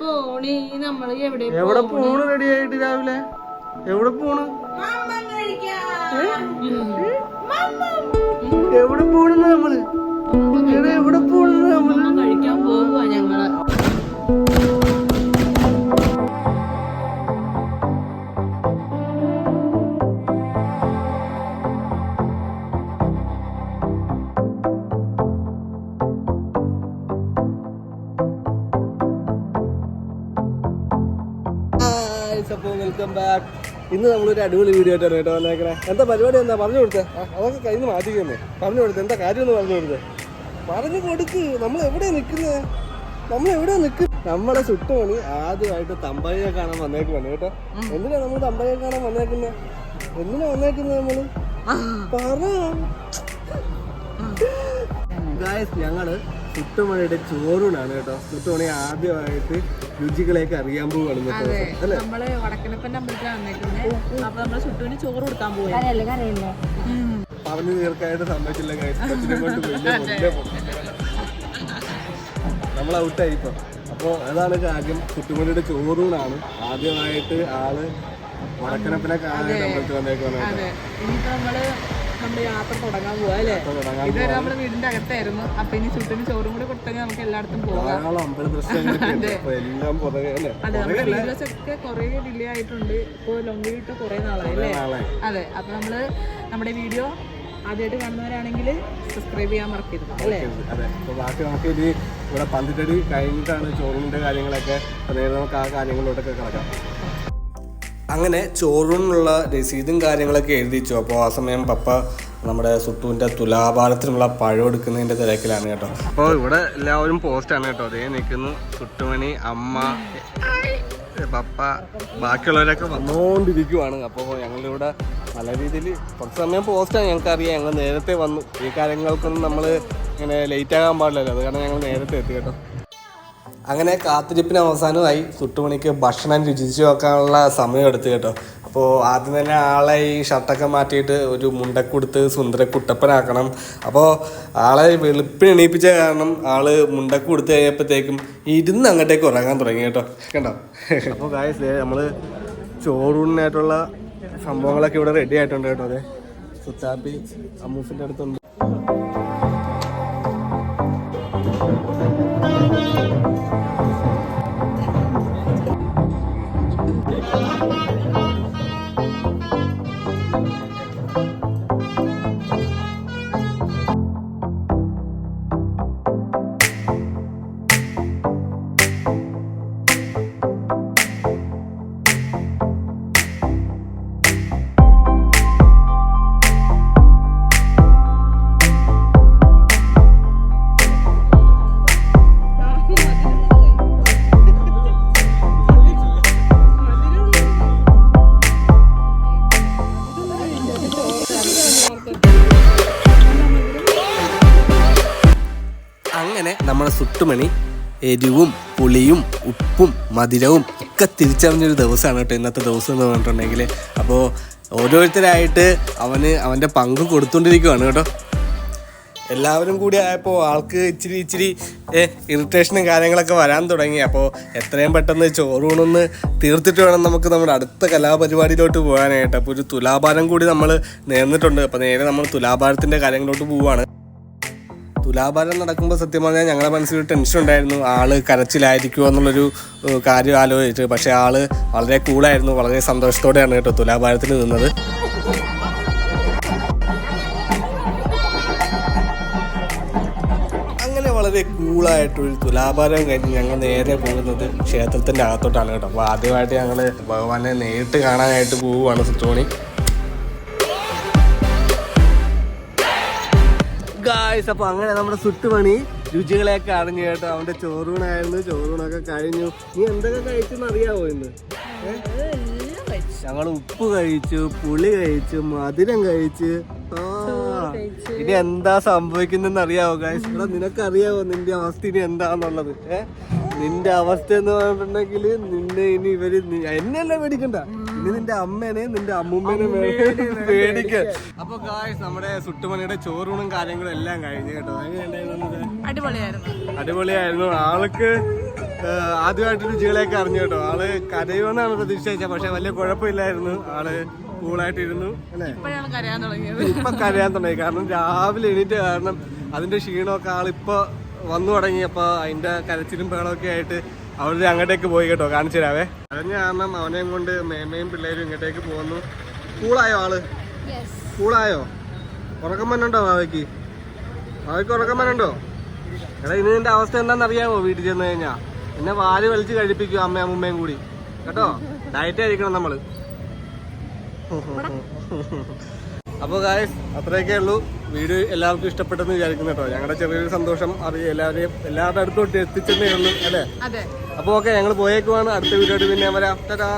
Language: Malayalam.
പോണി? നമ്മൾ എവിടെ എവിടെ പോണ്? റെഡി ആയിട്ട് രാവിലെ? എവിടെ പോണ്? എവിടെ പോണെന്ന് നമ്മൾ? വെൽക്കം ബാക്ക് ഇന്ന് നമ്മളൊരു അടിപൊളി വീഡിയോ ആയിട്ടാണ് കേട്ടോ വന്നേക്കണേ. എന്താ പരിപാടി എന്താ? പറഞ്ഞു കൊടുത്തേ. അതൊക്കെ അതൊക്കെ കഴിഞ്ഞ് മാറ്റിക്കുന്നേ. പറഞ്ഞു കൊടുത്തേ. എന്താ കാര്യം ഒന്ന് പറഞ്ഞു കൊടുത്തേ. പറഞ്ഞു കൊടുക്ക്. നമ്മൾ എവിടെയാണ് നിൽക്കുന്നത് നമ്മൾ എവിടെയാ നിൽക്കുന്നത് നമ്മളെ ചുട്ടുമണി ആദ്യമായിട്ട് തമ്പയെ കാണാൻ വന്നേക്കുവാണ് കേട്ടോ. എന്തിനാ നമ്മൾ തമ്പയെ കാണാൻ വന്നേക്കുന്നത് എന്തിനാ വന്നേക്കുന്നത് നമ്മൾ പറ. ഗായസ് ഞങ്ങൾ ചുട്ടുമണിയുടെ ചോറൂണാണ് കേട്ടോ. ചുട്ടുമണി ആദ്യമായിട്ട് രുചികളെയൊക്കെ അറിയാൻ. അല്ലേ? നമ്മൾ വടക്കനപ്പന്റെ അമ്പലത്തിലാണ് വന്നേക്കുന്നത് അപ്പൊ നമ്മൾ ചുട്ടുവിന് ചോറ് കൊടുക്കാൻ പോയി പറഞ്ഞു തീർക്കായിട്ട് സമ്മതിച്ചില്ല കൊണ്ട് വലിയ നമ്മൾ ഔട്ടായി ഇപ്പൊ അപ്പോൾ അതാണ് കാര്യം. ചുട്ടുമണിയുടെ ചോറൂണാണ്. ആദ്യമായിട്ട് ആൾ വടക്കനപ്പിനെ കാണാനായിട്ട് അമ്പലത്തിൽ വന്നേക്കുവാണ് നമ്മുടെ യാത്ര തുടങ്ങാൻ പോവാ അല്ലേ? ഇതുവരെ നമ്മൾ വീടിന്റെ അകത്തായിരുന്നു. അപ്പൊ ഇനി ചുട്ടിന് ചോറും കൂടി കൊടുത്തെങ്കിൽ നമുക്ക് എല്ലായിടത്തും പോകാം അതെ. നമ്മുടെ വീഡിയോസ് ഒക്കെ കുറെ ഡിലേ ആയിട്ടുണ്ട്. ഇപ്പൊ ലോങ് ഇട്ട് കുറെ നാളായി അല്ലേ? അതെ അപ്പൊ നമ്മൾ നമ്മുടെ വീഡിയോ ആദ്യമായിട്ട് കാണുന്നവരാണെങ്കിൽ സബ്സ്ക്രൈബ് ചെയ്യാൻ മറക്കരുത് അല്ലേ? അതെ അപ്പോൾ ബാക്കി നമുക്ക് ഇനി ഇവിടെ പന്തിട്ടടി കഴിഞ്ഞിട്ടാണ് ചോറിന്റെ കാര്യങ്ങളൊക്കെ. അതായത് നമുക്ക് ആ കാര്യങ്ങളിലോട്ടൊക്കെ കിടക്കാം. അങ്ങനെ ചോറിനുള്ള രസീതും കാര്യങ്ങളൊക്കെ എഴുതിച്ചു അപ്പോൾ ആ സമയം പപ്പ നമ്മുടെ സുട്ടുവിന്റെ തുലാഭാരത്തിനുള്ള പഴം എടുക്കുന്നതിന്റെ തിരക്കിലാണ് കേട്ടോ. അപ്പോൾ ഇവിടെ എല്ലാവരും പോസ്റ്റാണ് കേട്ടോ. അതേ നിൽക്കുന്നു സുട്ടുമണി അമ്മ പപ്പ ബാക്കിയുള്ളവരൊക്കെ വന്നുകൊണ്ടിരിക്കുവാണ്. അപ്പോൾ ഞങ്ങളിവിടെ നല്ല രീതിയിൽ കുറച്ച് സമയം പോസ്റ്റാണ് ഞങ്ങൾക്കറിയാം ഞങ്ങൾ നേരത്തെ വന്നു. ഈ കാര്യങ്ങൾക്കൊന്നും നമ്മൾ ഇങ്ങനെ ലേറ്റ് ആകാൻ പാടില്ലല്ലോ. അത് കാരണം ഞങ്ങൾ നേരത്തെ എത്തി കേട്ടോ. അങ്ങനെ കാത്തിരിപ്പിന് അവസാനമായി സുട്ടുമണിക്ക് ഭക്ഷണം രുചിച്ചു വെക്കാനുള്ള സമയം എടുത്തു കേട്ടോ. അപ്പോൾ ആദ്യം തന്നെ ആളെ ഈ ഷർട്ടൊക്കെ മാറ്റിയിട്ട് ഒരു മുണ്ടക്കുടുത്ത് സുന്ദര കുട്ടപ്പനാക്കണം അപ്പോൾ ആളെ വെളുപ്പിന് എണീപ്പിച്ച കാരണം ആൾ മുണ്ടക്കുടുത്ത് കൊടുത്ത് കഴിഞ്ഞപ്പോഴത്തേക്കും ഇരുന്ന് അങ്ങോട്ടേക്ക് ഉറങ്ങാൻ തുടങ്ങി കേട്ടോ. കണ്ടോ? അപ്പോൾ ഗായസ് നമ്മൾ ചോറൂണിനായിട്ടുള്ള സംഭവങ്ങളൊക്കെ ഇവിടെ റെഡി ആയിട്ടുണ്ട് കേട്ടോ. അതെ. സുത്താപ്പി അമ്മൂസിന്റെ അടുത്തുണ്ട്. നമ്മുടെ സുട്ടുമണി എരിവും പുളിയും ഉപ്പും മധുരവും ഒക്കെ തിരിച്ചറിഞ്ഞൊരു ദിവസമാണ് കേട്ടോ ഇന്നത്തെ ദിവസം എന്ന് പറഞ്ഞിട്ടുണ്ടെങ്കിൽ. അപ്പോൾ ഓരോരുത്തരായിട്ട് അവന് അവന്റെ പങ്ക് കൊടുത്തുകൊണ്ടിരിക്കുവാണ് കേട്ടോ. എല്ലാവരും കൂടി ആയപ്പോൾ ആൾക്ക് ഇച്ചിരി ഇച്ചിരി ഇറിറ്റേഷനും കാര്യങ്ങളൊക്കെ വരാൻ തുടങ്ങി. അപ്പോൾ എത്രയും പെട്ടെന്ന് ചോറൂണൊന്ന് തീർത്തിട്ട് വേണം നമുക്ക് നമ്മുടെ അടുത്ത കലാപരിപാടിയിലോട്ട് പോകാനായിട്ട്. അപ്പോൾ ഒരു തുലാഭാരം കൂടി നമ്മൾ നേർന്നിട്ടുണ്ട്. അപ്പോൾ നേരെ നമ്മൾ തുലാഭാരത്തിന്റെ കാര്യങ്ങളിലോട്ട് പോവുകയാണ്. തുലാഭാരം നടക്കുമ്പോൾ സത്യം പറഞ്ഞാൽ ഞങ്ങളുടെ മനസ്സിൽ ടെൻഷൻ ഉണ്ടായിരുന്നു. ആൾ കരച്ചിലായിരിക്കുമോ എന്നുള്ളൊരു കാര്യം ആലോചിച്ചു പക്ഷേ ആൾ വളരെ കൂളായിരുന്നു വളരെ സന്തോഷത്തോടെയാണ് കേട്ടോ തുലാഭാരത്തിന് നിന്നത്. വളരെ കൂളായിട്ടൊരു തുലാഭാരം കഴിഞ്ഞ് ഞങ്ങൾ നേരെ പോകുന്നത് ക്ഷേത്രത്തിന്റെ അകത്തോട്ടാണ് കേട്ടോ. അപ്പോൾ ആദ്യമായിട്ട് ഞങ്ങൾ ഭഗവാനെ നേരിട്ട് കാണാനായിട്ട് പോവുകയാണ് സുത്തോണി ഗായ്സ് അപ്പൊ അങ്ങനെ നമ്മുടെ സുട്ടുപണി രുചികളെയൊക്കെ അറിഞ്ഞു കേട്ടോ. അവന്റെ ചോറൂണായിരുന്നു ചോറൂണൊക്കെ കഴിഞ്ഞു. നീ എന്തൊക്കെ കഴിച്ചെന്ന് അറിയാവോ ഇന്ന്? ഞങ്ങൾ ഉപ്പ് കഴിച്ചു പുളി കഴിച്ചു മധുരം കഴിച്ച്. ഇനി എന്താ സംഭവിക്കുന്നെന്ന് അറിയാവോ ഗായ്സ് ഇവിടെ നിനക്ക് അറിയാവോ നിന്റെ അവസ്ഥ ഇനി എന്താന്നുള്ളത്? ഏഹ് നിന്റെ അവസ്ഥ എന്ന് പറഞ്ഞിട്ടുണ്ടെങ്കിൽ നിന്നെ ഇനി ഇവർ എന്നെയല്ലേ എന്നെയല്ല നിന്റെ അമ്മേനെ നിന്റെ അമ്മൂമ്മേനെ അപ്പൊ ഗായ്സ് നമ്മുടെ സുട്ടുമണിയുടെ ചോറൂണും കാര്യങ്ങളും എല്ലാം കഴിഞ്ഞു കേട്ടോ. അടിപൊളിയായിരുന്നു. അടിപൊളിയായിരുന്നു. ആൾക്ക് ആദ്യമായിട്ട് രുചികളെയൊക്കെ അറിഞ്ഞു കേട്ടോ. ആൾ കരയുമെന്നാണ് പ്രതീക്ഷിച്ചത് പക്ഷെ വലിയ കുഴപ്പമില്ലായിരുന്നു. ആൾ കൂളായിട്ടിരുന്നു. അല്ലേ? ഇപ്പൊ കരയാൻ തുടങ്ങി. കാരണം രാവിലെ എണീറ്റ് കാരണം അതിന്റെ ക്ഷീണമൊക്കെ ആളിപ്പോ വന്നു തുടങ്ങിയപ്പോ അതിന്റെ കരച്ചിലും പേളൊക്കെ ആയിട്ട് അവിടെ അങ്ങോട്ടേക്ക് പോയി കേട്ടോ. കാണിച്ചു തരാവേ. കരഞ്ഞ കാരണം അവനെയും കൊണ്ട് മേമയും പിള്ളേരും ഇങ്ങോട്ടേക്ക് പോകുന്നു. കൂളായോ ആൾ? കൂളായോ? ഉറക്കം വന്നുണ്ടോ ഭാവയ്ക്ക് ഭാവയ്ക്ക് ഉറക്കം വന്നുണ്ടോ എടാ ഇനി നിന്റെ അവസ്ഥ എന്താണെന്ന് അറിയാമോ വീട്ടിൽ ചെന്ന് കഴിഞ്ഞാ? എന്നെ വാൽ വലിച്ച് കഴിപ്പിക്കും അമ്മയും അമ്മയും കൂടി. കേട്ടോ? ഡയറ്റ് ആയിരിക്കണം നമ്മൾ അപ്പോൾ ഗായസ് അത്രയൊക്കെ ഉള്ളൂ. വീഡിയോ എല്ലാവർക്കും ഇഷ്ടപ്പെട്ടെന്ന് വിചാരിക്കുന്നു കേട്ടോ. ഞങ്ങളുടെ ചെറിയൊരു സന്തോഷം അറിയാം എല്ലാവരെയും എല്ലാവരുടെ അടുത്തോട്ട് എത്തിച്ചെന്നേ ഉള്ളൂ അല്ലേ? അതെ. അപ്പോൾ ഓക്കെ ഞങ്ങൾ പോയേക്കുവാണ്. അടുത്ത വീഡിയോ ആയിട്ട് പിന്നെ വരാം. ടാറ്റാ.